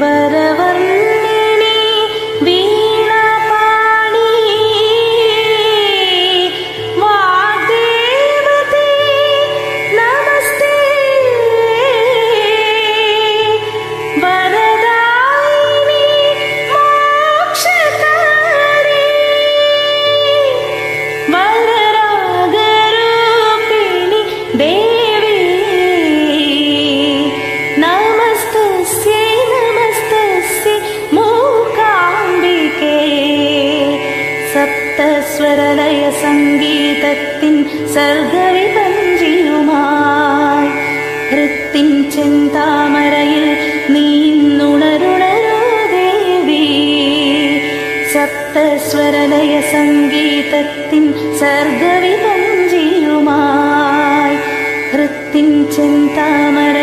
வரவ സപ്തസ്വരലയ സംഗീതത്തിൻ സർഗവിതഞ്ചിയുമായി ഹൃത്തിൻ ചെന്താമരയിൽ നീന്നുണരുണരോ ദേവി. സപ്തസ്വരലയ സംഗീതത്തിൻ സർഗവിതഞ്ചിയുമായി ഹൃത്തിൻ ചെന്താമര